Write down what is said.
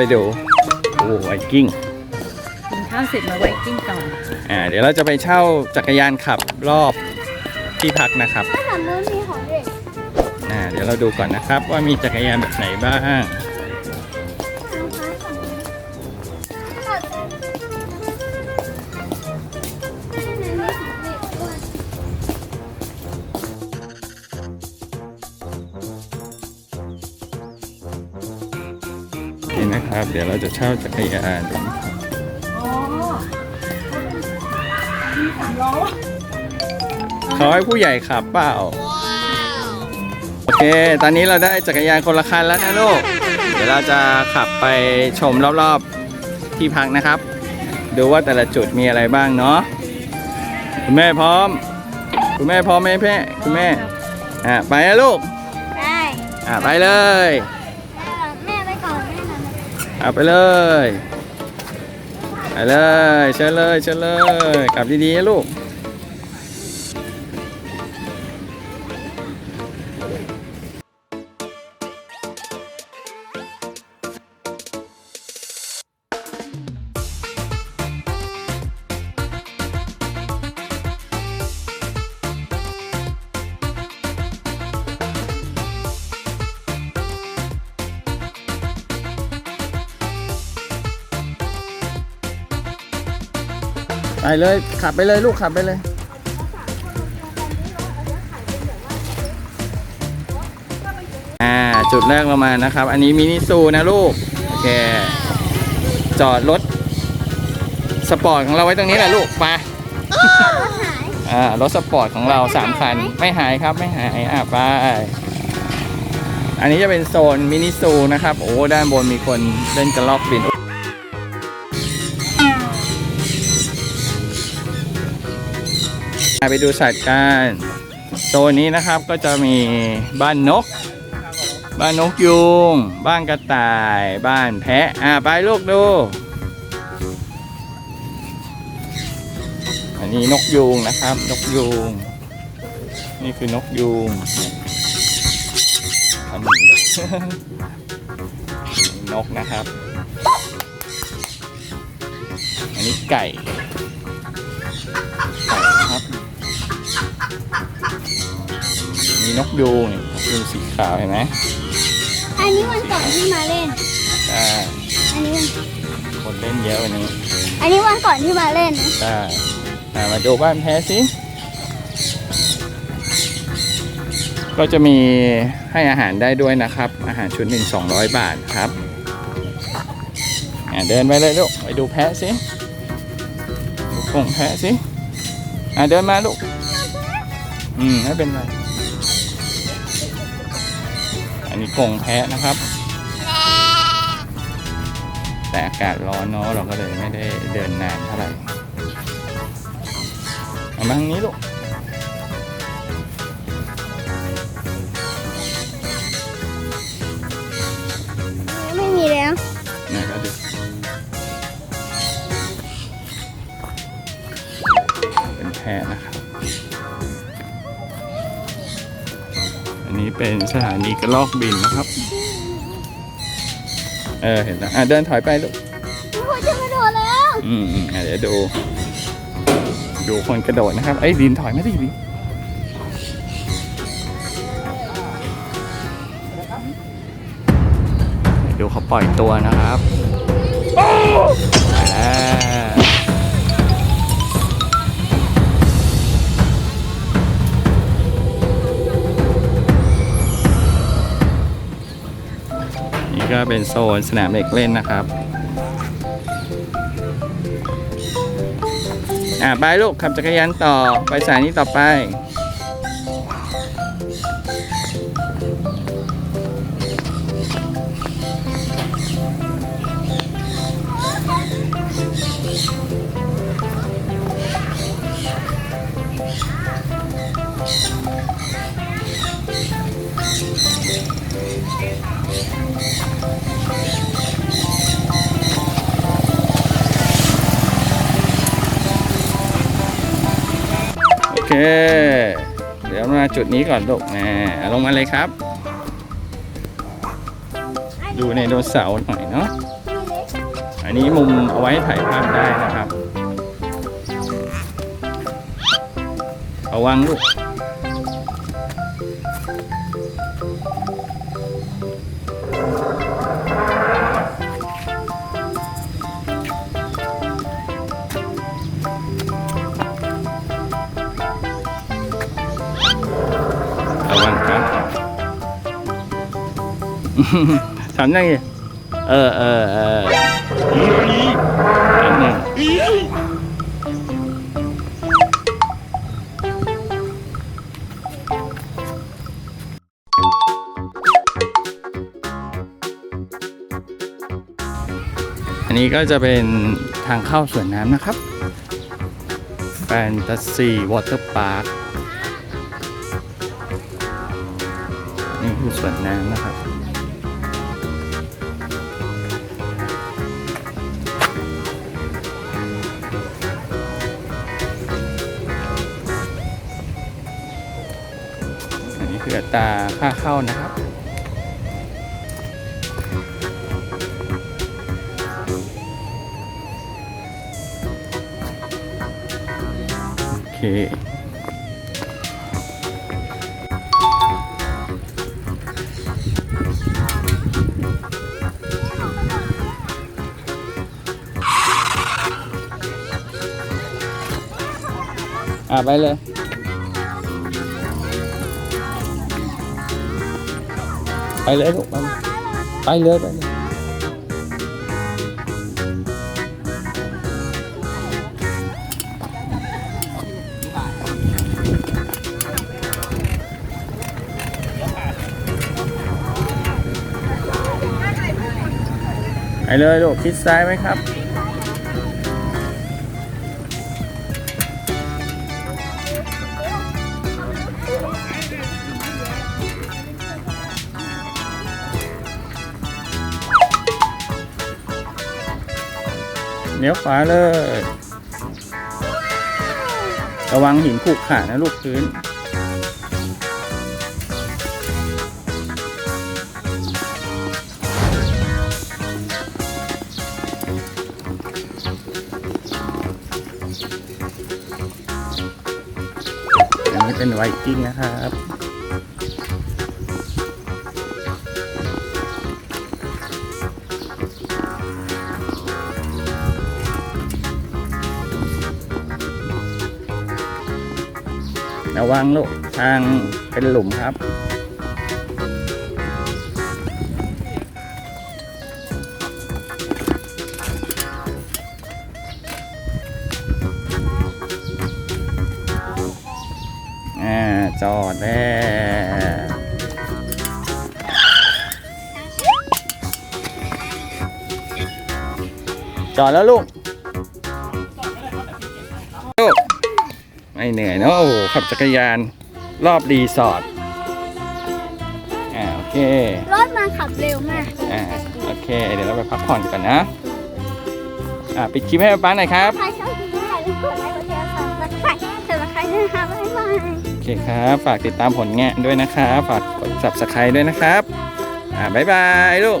ไปดูโอ้ไวกิ้งกินข้าวเสร็จมาไว้กิ้งก่อนอ่าเดี๋ยวเราจะไปเช่าจักรยานขับรอบที่พักนะครับ ถ้าถามนู้นมีของเด็ก อ่าเดี๋ยวเราดูก่อนนะครับว่ามีจักรยานแบบไหนบ้าง นี่นะครับ เดี๋ยวเราจะเช่าจักรยานอ๋อมีสามล้อเขาให้ผู้ใหญ่ขับเปล่า โอเค ตอนนี้เราได้จักรยานคนละคันแล้วนะลูก เดี๋ยวเราจะขับไปชมรอบๆที่พักนะครับ ดูว่าแต่ละจุดมีอะไรบ้างเนาะ คุณแม่พร้อม คุณแม่พร้อมไหมแพ่คุณแม่ อะ ไปนะลูกได้อะ ไปเลย เอาไปเลยไปเลยเชิญเลยเชิญเลยกลับดีๆนะลูก เลย ขับไปเลยลูกขับไปเลยอ่าจุดแรกเรามานะครับ อันนี้มินิซูนะลูกโอเคจอดรถสปอร์ตของเราไว้ตรงนี้แหละลูกไปหายอ่ารถสปอร์ตของเราสามคันไม่หายครับไม่หายอะไปอันนี้จะเป็นโซนมินิซูนะครับ โอ้ด้านบนมีคนเล่นกระลอกบิน ไปดูสัตว์กันโซนนี้นะครับก็จะมีบ้านนก บ้านนกยูงบ้านกระต่าย บ้านแพะ อ่าไปลูกดู อันนี้นกยูงนะครับ นกยูงนี่คือนกยูงทำหนีนกนะครับ อันนี้ไก่ มีนกยูงนี่นกยูงสีขาวเห็นไหมอันนี้วันก่อนที่มาเล่นอ่าอันนี้วันคนเล่นเยอะวันนี้อันนี้วันก่อนที่มาเล่นนะได้อ่ามาดูบ้านแพ้สิ ก็จะมีให้อาหารได้ด้วยนะครับ อาหารชุดหนึ่ง200บาทครับอ่าเดินไปเลยลูก ไปดูแพะสิดูกรงแพะสิอ่าเดินมาลูก อืมไม่เป็นไรอั นนี้กรงแพะนะครับ แต่อากาศร้อนเนาะเราก็เลยไม่ได้เดินนานเท่าไหร่เอามาทางนี้ลูกไม่มีแล้วนี่ก็ดูเป็นแพะนะครับ เป็นสถานีกระลอกบินนะครับ เออเห็นแล้วอะเดินถอยไปลูกทุกคนจะกระโดดแล้วอืมอืมอะเดี๋ยวดู ดูคนกระโดดนะครับเอ้ยดินถอยมาดิดินดูเขาปล่อยตัวนะครับอ่า เป็นโซนสนามเด็กเล่นนะครับ อ่าไปลูกขับจักรยานต่อไปสายนี้ต่อไป เค เดี๋ยวมาจุดนี้ก่อนลูกนะลงมาเลยครับ ดูในโดเสาร์หน่อยเนาะ อันนี้มุมเอาไว้ถ่ายภาพได้นะครับ เอาวางลูก ทำยังไงเออเออเอออันหนึ่งอันนี้ก็จะเป็นทางเข้าสวนน้ำนะครับแฟนตาซีวอเตอร์พาร์คนี่คือสวนน้ำนะครับ ตาค่าเข้านะครับ โอเคอะไปเลย ไปเลยลูกไปเลยไปเลยไปเลยไปเลยลูกคิดซ้ายไหมครับ เลี้ยวขวาเลย ระวังหินขูกขานะลูกพื้น อันนี้เป็นไวกิ้งนะครับ ระวังลูกทางเป็นหลุมครับ อ่า จอดแล้วจอดแล้วลูกลูก ไม่เหนื่อยเนอะโอ้โหขับจักรยานรอบรีสอร์ทอ่าโอเค รถมันขับเร็วมาก อ่าโอเค เดี๋ยวเราไปพักผ่อนกันนะ อ่าปิดคลิปให้ป๊าหน่อยครับ ใครชอบกินอะไรกดไลค์กดแชร์สั่งมาใครแต่ละใครด้วยนะคะบ๊ายบายโอเคครับ ฝากติดตามผลงานด้วยนะครับ ฝากกด subscribe ด้วยนะครับ อ่าบ๊ายบายลูก